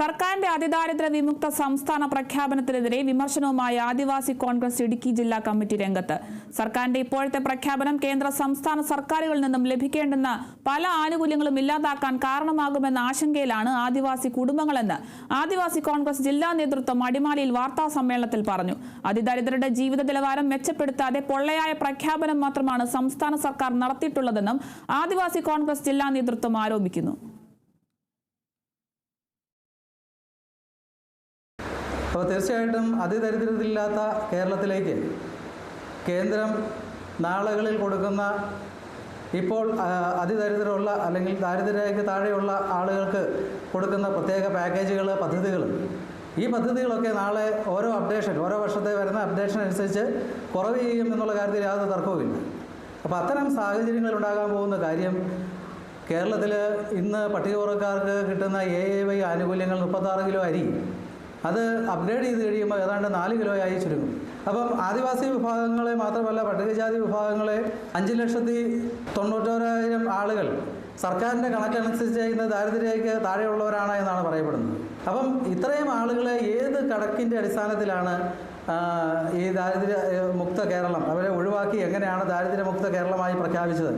സർക്കാരിന്റെ അതിദാരിദ്ര്യ വിമുക്ത സംസ്ഥാന പ്രഖ്യാപനത്തിനെതിരെ വിമർശനവുമായി ആദിവാസി കോൺഗ്രസ് ഇടുക്കി ജില്ലാ കമ്മിറ്റി രംഗത്ത്. സർക്കാരിന്റെ ഇപ്പോഴത്തെ പ്രഖ്യാപനം കേന്ദ്ര സംസ്ഥാന സർക്കാരുകളിൽ നിന്നും ലഭിക്കേണ്ടുന്ന പല ആനുകൂല്യങ്ങളും ഇല്ലാതാക്കാൻ കാരണമാകുമെന്ന ആശങ്കയിലാണ് ആദിവാസി കുടുംബങ്ങളെന്ന് ആദിവാസി കോൺഗ്രസ് ജില്ലാ നേതൃത്വം അടിമാലിയിൽ വാർത്താ സമ്മേളനത്തിൽ പറഞ്ഞു. അതിദാരിദ്രരുടെ ജീവിത നിലവാരം മെച്ചപ്പെടുത്താതെ പൊള്ളയായ പ്രഖ്യാപനം മാത്രമാണ് സംസ്ഥാന സർക്കാർ നടത്തിയിട്ടുള്ളതെന്നും ആദിവാസി കോൺഗ്രസ് ജില്ലാ നേതൃത്വം ആരോപിക്കുന്നു. അപ്പോൾ തീർച്ചയായിട്ടും അതിദരിദ്രത്തിലില്ലാത്ത കേരളത്തിലേക്ക് കേന്ദ്രം നാളുകളിൽ കൊടുക്കുന്ന ഇപ്പോൾ അതിദരിദ്രമുള്ള അല്ലെങ്കിൽ ദാരിദ്ര്യരേഖയ്ക്ക് താഴെയുള്ള ആളുകൾക്ക് കൊടുക്കുന്ന പ്രത്യേക പാക്കേജുകൾ പദ്ധതികൾ ഈ പദ്ധതികളൊക്കെ നാളെ ഓരോ അപ്ഡേഷൻ ഓരോ വർഷത്തെ വരുന്ന അപ്ഡേഷൻ അനുസരിച്ച് കുറവ് ചെയ്യും എന്നുള്ള കാര്യത്തിൽ യാതൊരു തർക്കവുമില്ല അപ്പോൾ അത്തരം സാഹചര്യങ്ങൾ ഉണ്ടാകാൻ പോകുന്ന കാര്യം കേരളത്തിൽ ഇന്ന് പട്ടികവർഗക്കാർക്ക് കിട്ടുന്ന എ എ വൈ ആനുകൂല്യങ്ങൾ മുപ്പത്താറ് കിലോ അരി. അത് അപ്ഗ്രേഡ് ചെയ്ത് കഴിയുമ്പോൾ ഏതാണ്ട് നാല് കിലോ ആയി ചുരുങ്ങും. അപ്പം ആദിവാസി വിഭാഗങ്ങളെ മാത്രമല്ല പട്ടികജാതി വിഭാഗങ്ങളെ അഞ്ച് ലക്ഷത്തി തൊണ്ണൂറ്റോരായിരം ആളുകൾ സർക്കാരിന്റെ കണക്കനുസരിച്ച് ഇന്ന് ദാരിദ്ര്യരേഖയ്ക്ക് താഴെയുള്ളവരാണ് എന്നാണ് പറയപ്പെടുന്നത്. അപ്പം ഇത്രയും ആളുകളെ ഏത് കണക്കിന്റെ അടിസ്ഥാനത്തിലാണ് ഈ ദാരിദ്ര്യ മുക്ത കേരളം അവരെ ഒഴിവാക്കി എങ്ങനെയാണ് ദാരിദ്ര്യമുക്ത കേരളമായി പ്രഖ്യാപിച്ചത്?